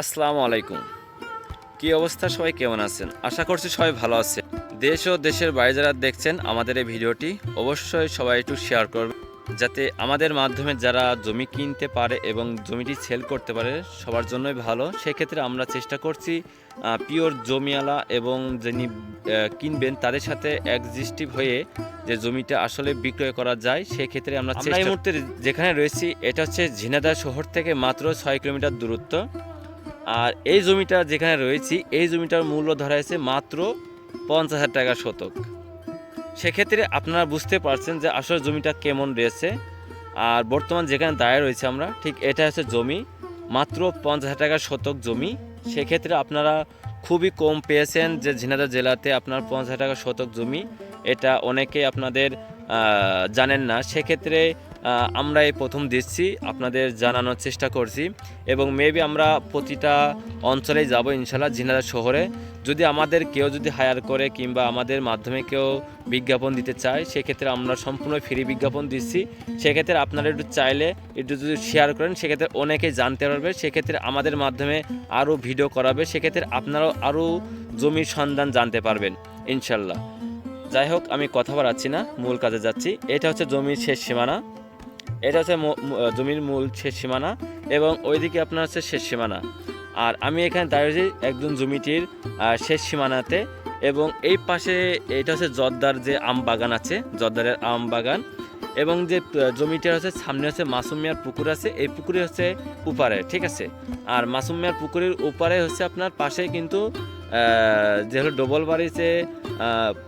আসসালামু আলাইকুম। কি অবস্থা? সবাই কেমন আছেন? আশা করছি সবাই ভালো আছে দেশ ও দেশের বাইরে যারা দেখছেন আমাদের এই ভিডিওটি অবশ্যই সবাই একটু শেয়ার করবে যাতে আমাদের মাধ্যমে যারা জমি কিনতে পারে এবং জমিটি সেল করতে পারে সবার জন্যই ভালো। সেক্ষেত্রে আমরা চেষ্টা করছি পিওর জমিওয়ালা এবং যিনি কিনবেন তাদের সাথে একজিস্টিভ হয়ে যে জমিটা আসলে বিক্রয় করা যায় সেক্ষেত্রে আমরা এই মুহূর্তে যেখানে রয়েছি এটা হচ্ছে ঝিনাদা শহর থেকে মাত্র ছয় কিলোমিটার দূরত্ব। আর এই জমিটা যেখানে রয়েছি, এই জমিটার মূল্য ধরা হয়েছে মাত্র পঞ্চাশ হাজার টাকা শতক। সেক্ষেত্রে আপনারা বুঝতে পারছেন যে আসলে জমিটা কেমন রয়েছে। আর বর্তমান যেখানে দাঁড়িয়ে রয়েছে আমরা, ঠিক এটা হচ্ছে জমি, মাত্র পঞ্চাশ হাজার টাকা শতক জমি। সেক্ষেত্রে আপনারা খুবই কম পেয়েছেন যে ঝিনাদা জেলাতে আপনার পঞ্চাশ টাকা শতক জমি। এটা অনেকে আপনাদের জানেন না। সেক্ষেত্রে আমরা এই প্রথম দিচ্ছি, আপনাদের জানানোর চেষ্টা করছি এবং মেবি আমরা প্রতিটা অঞ্চলেই যাব ইনশাল্লাহ ঝিনাদা শহরে। যদি আমাদের কেউ যদি হায়ার করে কিংবা আমাদের মাধ্যমে কেউ বিজ্ঞাপন দিতে চায়, সেক্ষেত্রে আমরা সম্পূর্ণ ফ্রি বিজ্ঞাপন দিচ্ছি। সেক্ষেত্রে আপনারা একটু চাইলে একটু যদি শেয়ার করেন, সেক্ষেত্রে অনেকেই জানতে পারবে, সেক্ষেত্রে আমাদের মাধ্যমে আরও ভিডিও করাবে, সেক্ষেত্রে আপনারাও আরও জমির সন্ধান জানতে পারবেন, ইনশাল্লাহ। যাই হোক, আমি কথা বাড়াচ্ছি না, মূল কাজে যাচ্ছি। এটা হচ্ছে জমির শেষ সীমানা। এটা হচ্ছে জমির মূল শেষ সীমানা এবং ওইদিকে আপনার হচ্ছে শেষ সীমানা। আর আমি এখানে দাঁড়িয়েছি একদম জমিটির শেষ সীমানাতে এবং এই পাশে এটা হচ্ছে জর্দার যে আম বাগান আছে জর্দারের আম বাগান এবং যে আহ, জমিটা হচ্ছে সামনে হচ্ছে মাসুম মিয়ার পুকুর আছে এই পুকুরে হচ্ছে উপারে ঠিক আছে? আর মাসুম মিয়ার পুকুরের উপারে হচ্ছে আপনার পাশে কিন্তু যে হলো ডবল বাড়িতে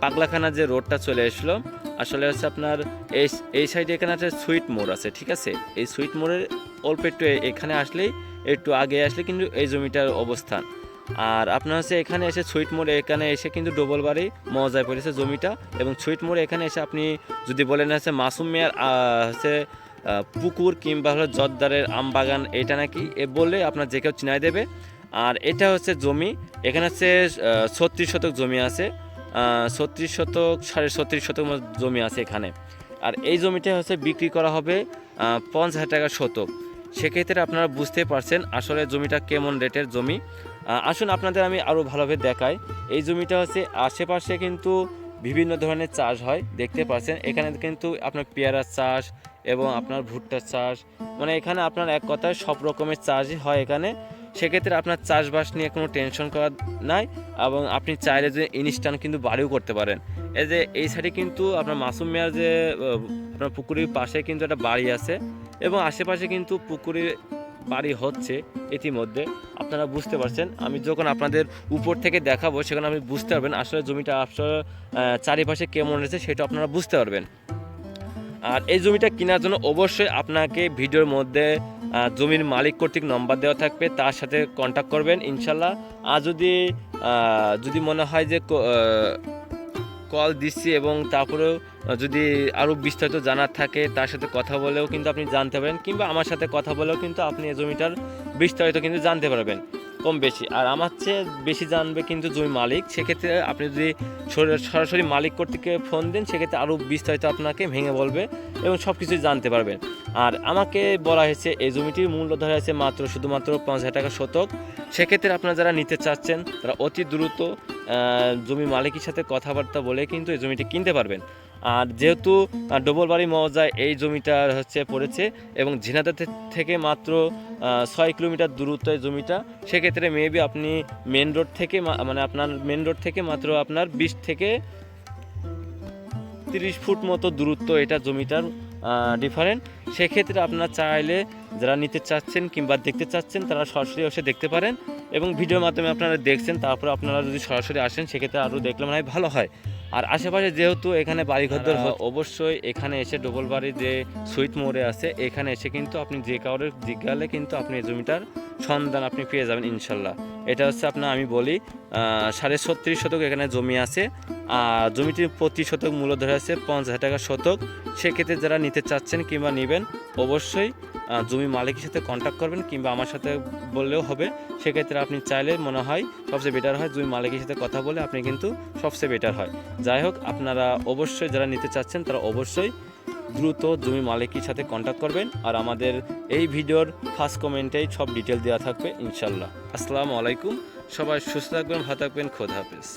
পাগলাখানা যে রোডটা চলে আসলো আসলে হচ্ছে আপনার এই এই সাইডে এখানে আছে সুইট মোড় আছে, ঠিক আছে? এই সুইট মোড়ের অল্প একটু এখানে আসলেই একটু আগে আসলে কিন্তু এই জমিটার অবস্থান। আর আপনার হচ্ছে এখানে এসে সুইট মোড়ে এখানে এসে কিন্তু ডবল বাড়ি মজায় পড়েছে জমিটা এবং সুইট মোড়ে এখানে এসে আপনি যদি বলেন হচ্ছে মাসুম মিয়ার হচ্ছে পুকুর কিংবা হলো জর্দারের আম বাগান এটা নাকি, এ বললে আপনার যে কেউ চিনাই দেবে। আর এটা হচ্ছে জমি, এখানে হচ্ছে ছত্রিশ শতক জমি আছে। ছত্রিশ শতক, সাড়ে ছত্রিশ শতক জমি আছে এখানে। আর এই জমিটা হচ্ছে বিক্রি করা হবে পঞ্চাশ হাজার টাকা শতক। সেক্ষেত্রে আপনারা বুঝতে পারছেন আসলে জমিটা কেমন রেটের জমি। আসুন আপনাদের আমি আরও ভালোভাবে দেখাই। এই জমিটা হচ্ছে আশেপাশে কিন্তু বিভিন্ন ধরনের চাষ হয়, দেখতে পাচ্ছেন। এখানে কিন্তু আপনার পেয়ারার চাষ এবং আপনার ভুট্টার চাষ। মানে এখানে আপনার এক কথায় সব রকমের চাষই হয় এখানে। সেক্ষেত্রে আপনার চাষবাস নিয়ে কোনো টেনশন করার নাই এবং আপনি চাইলে যে ইনস্ট্যান্ট কিন্তু বাড়িও করতে পারেন। এই যে এই সাইডে কিন্তু আপনার মাসুম মিয়ার যে আপনার পুকুরের পাশে কিন্তু একটা বাড়ি আছে এবং আশেপাশে কিন্তু পুকুরে বাড়ি হচ্ছে ইতিমধ্যে। আপনারা বুঝতে পারছেন, আমি যখন আপনাদের উপর থেকে দেখাবো সেখানে আপনি বুঝতে পারবেন আসলে জমিটা আসলে চারিপাশে কেমন রয়েছে সেটা আপনারা বুঝতে পারবেন। আর এই জমিটা কেনার জন্য অবশ্যই আপনাকে ভিডিওর মধ্যে জমির মালিক কর্তৃক নম্বর দেওয়া থাকবে, তার সাথে কন্ট্যাক্ট করবেন, ইনশাল্লাহ। আর যদি যদি মনে হয় যে কল দিচ্ছি এবং তারপরেও যদি আরও বিস্তারিত জানার থাকে, তার সাথে কথা বলেও কিন্তু আপনি জানতে পারেন কিংবা আমার সাথে কথা বলেও কিন্তু আপনি এই জমিটার বিস্তারিত কিন্তু জানতে পারবেন। কম বেশি। আর আমার চেয়ে বেশি জানবে কিন্তু জমি মালিক। সেক্ষেত্রে আপনি যদি সরাসরি মালিক কর্তৃকে ফোন দেন, সেক্ষেত্রে আরও বিস্তারিত আপনাকে ভেঙে বলবে এবং সব কিছুই জানতে পারবেন আর আমাকে বলা হয়েছে, এই জমিটির মূল্য ধরা হয়েছে মাত্র শুধুমাত্র পাঁচ হাজার টাকা শতক। সেক্ষেত্রে আপনারা যারা নিতে চাচ্ছেন, তারা অতি দ্রুত জমি মালিকের সাথে কথাবার্তা বলে কিন্তু এই জমিটি কিনতে পারবেন। আর যেহেতু আহ, ডবল বাড়ি মৌজায় এই জমিটা হচ্ছে পড়েছে এবং ঝিনাদা থেকে মাত্র ছয় কিলোমিটার দূরত্ব জমিটা সেক্ষেত্রে মেবি আপনি মেন রোড থেকে মানে আপনার মেন রোড থেকে মাত্র আপনার বিশ থেকে তিরিশ ফুট মতো দূরত্ব এটা জমিটার ডিফারেন্ট সেক্ষেত্রে আপনার চাইলে যারা নিতে চাচ্ছেন কিংবা দেখতে চাচ্ছেন তারা সরাসরি এসে দেখতে পারেন এবং ভিডিওর মাধ্যমে আপনারা দেখছেন তারপর আপনারা যদি সরাসরি আসেন সেক্ষেত্রে আরও দেখলে মনে হয় ভালো হয়। আর আশেপাশে যেহেতু এখানে বাড়ি বাড়িঘর অবশ্যই এখানে এসে ডবল বাড়ি যে সুইট মোড়ে আছে এখানে এসে কিন্তু আপনি যে কাউরে জিজ্ঞালে কিন্তু আপনি এই জমিটার সন্ধান আপনি পেয়ে যাবেন ইনশাল্লাহ। এটা হচ্ছে আপনার আমি বলি সাড়ে ছত্রিশ শতক এখানে জমি আছে আর জমিটির প্রতি শতক মূল্য ধরে আছে পঞ্চাশ হাজার টাকা শতক। সেক্ষেত্রে যারা নিতে চাচ্ছেন কিংবা নেবেন অবশ্যই জমি মালিকের সাথে কন্ট্যাক্ট করবেন কিংবা আমার সাথে বললেও হবে। সেক্ষেত্রে আপনি চাইলে মনে হয় সবচেয়ে বেটার হয় জমি মালিকের সাথে কথা বলে আপনি কিন্তু সবচেয়ে বেটার হয়। যাই হোক, আপনারা অবশ্যই যারা নিতে চাচ্ছেন তারা অবশ্যই দ্রুত জমি মালিকের সাথে কন্ট্যাক্ট করবেন। আর আমাদের এই ভিডিওর ফার্স্ট কমেন্টেই সব ডিটেল দেওয়া থাকবে ইনশাল্লাহ আসসালামু আলাইকুম। সবাই সুস্থ থাকবেন, ভালো থাকবেন, খোদা হাফেজ।